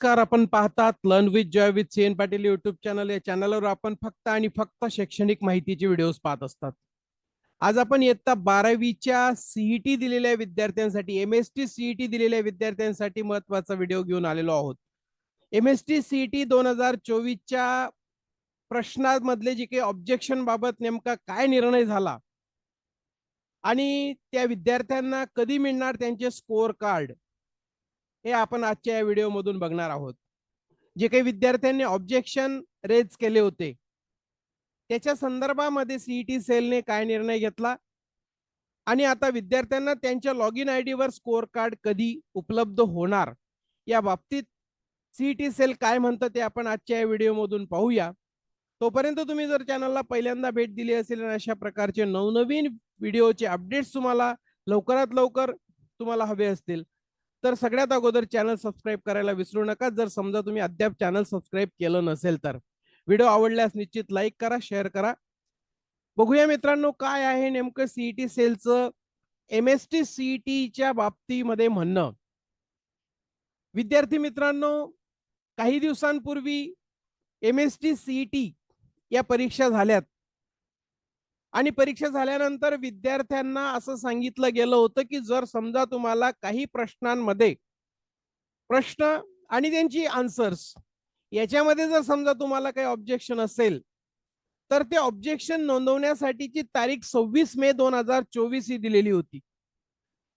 नमस्कार आपण पाहतात learn with Joy with C N Patil YouTube channel या चॅनलवर आपण फक्त आणि फक्त शैक्षणिक माहितीचे व्हिडिओज पाहत असतात. आज आपण इयत्ता बारावीच्या सीईटी दिलेल्या विद्यार्थ्यांसाठी एम एस टी सीईटी दिलेल्या विद्यार्थ्यांसाठी महत्त्वाचा व्हिडिओ घेऊन आलेलो आहोत. एम एस टी सीईटी दोन हजार चोवीसच्या प्रश्नांमधले जे काही ऑब्जेक्शन बाबत नेमका काय निर्णय झाला? आणि त्या विद्यार्थ्यांना कधी मिळणार त्यांचे स्कोअर कार्ड हे आपण आजच्या या व्हिडिओमधून बघणार आहोत. जे काही विद्यार्थ्यांनी ऑब्जेक्शन रेज केले होते. त्याच्या संदर्भामध्ये सीईटी सेलने काय निर्णय घेतला? आणि आता विद्यार्थ्यांना त्यांच्या लॉग इन आय डीवर स्कोअर कार्ड कधी उपलब्ध होणार? या बाबतीत सीईटी सेल काय म्हणतं ते आपण आजच्या या व्हिडिओमधून पाहूया. तोपर्यंत तुम्ही जर चॅनलला पहिल्यांदा भेट दिली असेल आणि अशा प्रकारचे नवनवीन व्हिडिओचे अपडेट्स तुम्हाला लवकरात लवकर तुम्हाला हवे असतील तर सगळ्यात अगोदर चॅनल सबस्क्राईब करायला विसरू नका. जर समजा तुम्ही अद्याप चॅनल सबस्क्राईब केलं नसेल तर. व्हिडिओ आवडल्यास निश्चित लाईक करा शेअर करा. बघूया मित्रांनो काय आहे नेमकं सीईटी सेलचं एम एस टी सीईटीच्या बाबतीमध्ये म्हणणं. विद्यार्थी मित्रांनो काही दिवसांपूर्वी एम एस टी सीईटी या परीक्षा झाल्यात. आणि परीक्षा झाल्यानंतर विद्यार्थ्यांना असं सांगितलं गेलं होतं की जर समजा तुम्हाला काही प्रश्नांमध्ये प्रश्न आणि त्यांची आन्सर्स याच्यामध्ये जर समजा तुम्हाला काही ऑब्जेक्शन असेल तर ते ऑब्जेक्शन नोंदवण्यासाठीची तारीख सव्वीस मे दोन हजार चोवीस ही दिलेली होती.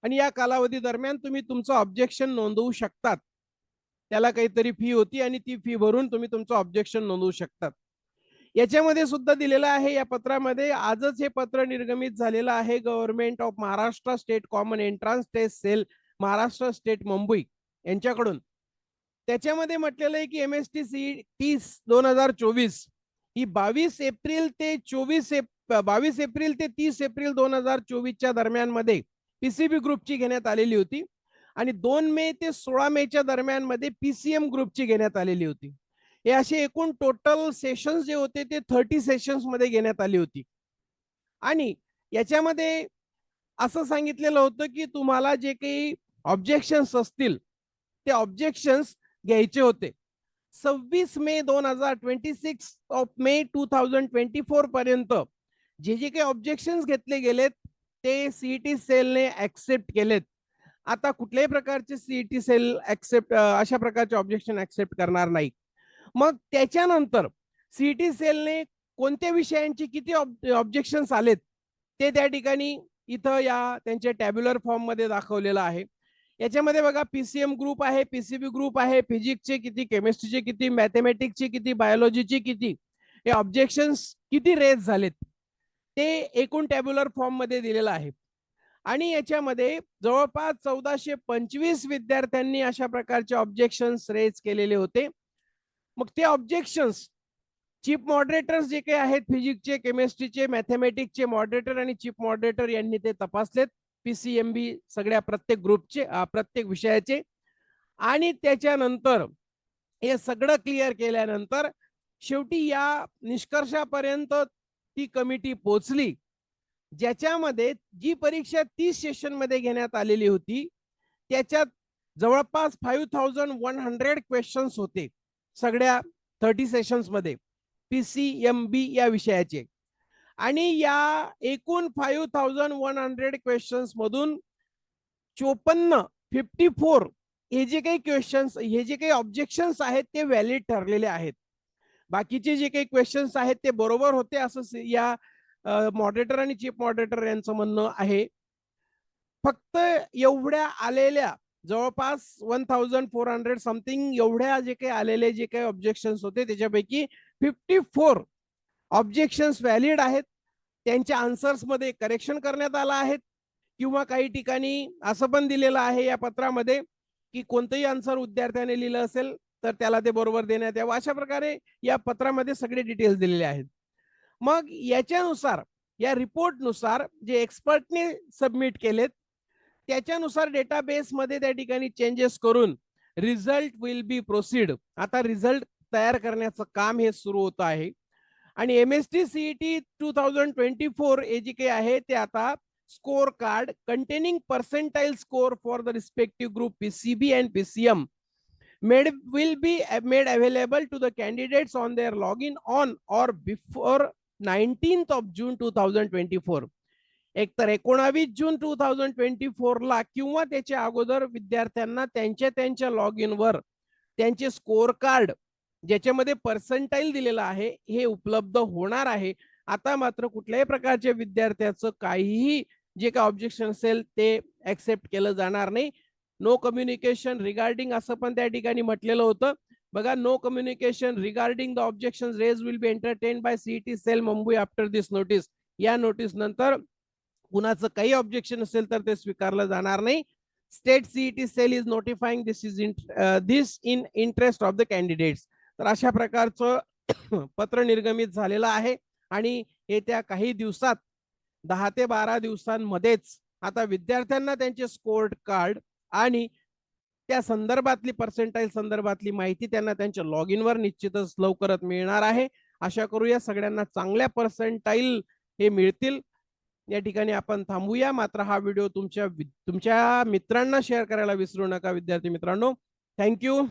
आणि या कालावधी दरम्यान तुम्ही तुमचं ऑब्जेक्शन नोंदवू शकतात. त्याला काहीतरी फी होती आणि ती फी भरून तुम्ही तुमचं ऑब्जेक्शन नोंदवू शकतात. याच्यामध्ये सुद्धा दिलेलं आहे या पत्रामध्ये. आजच हे पत्र निर्गमित झालेलं आहे. Government of Maharashtra state common entrance test cell Maharashtra state Mumbai यांच्याकडून. त्याच्यामध्ये म्हटलेलं आहे की एम एस टी सी तीस दोन हजार चोवीस ही बावीस एप्रिल ते चोवीस एप बावीस एप्रिल ते तीस एप्रिल दोन हजार चोवीसच्या दरम्यानमध्ये पीसीबी ग्रुपची घेण्यात आलेली होती. आणि दोन मे ते सोळा मेच्या दरम्यानमध्ये पीसीएम ग्रुपची घेण्यात आलेली होती. हे असे एकूण टोटल सेशन्स जे होते ते थर्टी सेशन्समध्ये घेण्यात आली होती. आणि याच्यामध्ये असं सांगितलेलं होतं की तुम्हाला जे काही ऑब्जेक्शन्स असतील ते ऑब्जेक्शन्स घ्यायचे होते. सव्वीस मे दोन हजार twenty six of May two thousand twenty four पर्यंत जे जे काही ऑब्जेक्शन्स घेतले गेलेत ते सीईटी सेलने ऍक्सेप्ट केलेत. आता कुठल्याही प्रकारचे सीईटी सेल ऍक्सेप्ट अशा प्रकारचे ऑब्जेक्शन ऍक्सेप्ट करणार नाही मग त्याच्यानंतर सीईटी सेलने कोणत्या विषयांची किती ऑब्जेक्शन्स आलेत ते त्या ठिकाणी इथं या त्यांच्या टॅब्युलर फॉर्ममध्ये दाखवलेलं आहे. याच्यामध्ये बघा पीसीएम ग्रुप आहे पीसीबी ग्रुप आहे फिजिक्सचे किती केमिस्ट्रीचे किती मॅथमॅटिक्सचे किती बायोलॉजीचे किती हे ऑब्जेक्शन्स किती रेज झालेत ते एकूण टॅब्युलर फॉर्ममध्ये दिलेलं आहे. आणि याच्यामध्ये जवळपास चौदाशे पंचवीस विद्यार्थ्यांनी अशा प्रकारचे ऑब्जेक्शन्स रेज केलेले होते. मग ते ऑब्जेक्शन्स चीफ मॉडरेटर्स जे काही आहेत फिजिक्सचे केमिस्ट्रीचे मॅथमॅटिक्सचे मॉडरेटर आणि चीफ मॉडरेटर यांनी ते तपासलेत. पीसीएमबी सगळ्या प्रत्येक ग्रुपचे प्रत्येक विषयाचे. आणि त्याच्यानंतर हे सगळं क्लिअर केल्यानंतर शेवटी या निष्कर्षापर्यंत ती कमिटी पोचली ज्याच्यामध्ये जी परीक्षा तीस सेशनमध्ये घेण्यात आलेली होती त्याच्यात जवळपास five thousand one hundred questions होते. सगळ्या थर्टी सेशन्समध्ये पीसीएमबी या विषयाचे. आणि या एकूण five thousand one hundred questions मधून चोपन्न फिफ्टी फोर हे जे काही क्वेश्चन्स हे जे काही ऑब्जेक्शन्स आहेत ते व्हॅलिड ठरलेले आहेत. बाकीचे जे काही क्वेश्चन्स आहेत ते बरोबर होते असं या मॉडरेटर आणि चीफ मॉडरेटर यांचं म्हणणं आहे. फक्त एवढ्या आलेल्या जवळपास one thousand four hundred something एवढ्या जे काही आलेले जे काही ऑब्जेक्शन्स होते त्याच्यापैकी फिफ्टी फोर ऑब्जेक्शन्स व्हॅलिड आहेत. त्यांच्या आन्सर्समध्ये करेक्शन करण्यात आलं आहेत किंवा काही ठिकाणी असं पण दिलेलं आहे या पत्रामध्ये की कोणतंही आन्सर विद्यार्थ्याने लिहिलं असेल तर त्याला ते बरोबर देण्यात यावं. अशा प्रकारे या पत्रामध्ये सगळे डिटेल्स दिलेले आहेत. मग याच्यानुसार या रिपोर्टनुसार जे एक्सपर्टने सबमिट केलेत त्याच्यानुसार डेटाबेसमध्ये त्या ठिकाणी चेंजेस करून रिझल्ट विल बी प्रोसीड आता रिझल्ट तयार करण्याचं काम हे सुरू होत आहे आणि M S T CET two thousand twenty four हे जे काही आहे ते आता score card containing percentile score for the respective group PCB and PCM made available to the made available to the candidates on their login on or before 19th of June 2024. एकतर एकोणावीस जून two thousand twenty ला किंवा त्याच्या अगोदर विद्यार्थ्यांना त्यांच्या त्यांच्या log in वर त्यांचे स्कोअर कार्ड ज्याच्यामध्ये पर्सेंटाईल दिलेलं आहे हे उपलब्ध होणार आहे. आता मात्र कुठल्याही प्रकारच्या विद्यार्थ्याचं काहीही जे काय ऑब्जेक्शन असेल ते ऍक्सेप्ट केलं जाणार नाही. नो कम्युनिकेशन रिगार्डिंग असं पण त्या ठिकाणी म्हटलेलं होतं. बघा no communication regarding the objection raise will be entertain by CET cell Mumbai after this notice या नोटीस नंतर कुणाचं काही ऑब्जेक्शन असेल तर ते स्वीकारलं जाणार नाही. State CET cell is notifying this is in this in interest of the candidates तर अशा प्रकारचं पत्र निर्गमित झालेलं आहे आणि येत्या काही दिवसात दहा ते बारा दिवसांमध्येच आता विद्यार्थ्यांना त्यांचे स्कोर्ड कार्ड आणि त्या संदर्भातली पर्सेंटाईल संदर्भातली माहिती त्यांना त्यांच्या लॉग इनवर निश्चितच लवकरच मिळणार आहे. आशा करूया सगळ्यांना चांगल्या पर्सेंटाईल हे मिळतील. या ठिकाणी आपण थांबूया. मात्र हा व्हिडिओ तुमच्या तुमच्या मित्रांना शेअर करायला विसरू नका विद्यार्थी मित्रांनो. थँक्यू.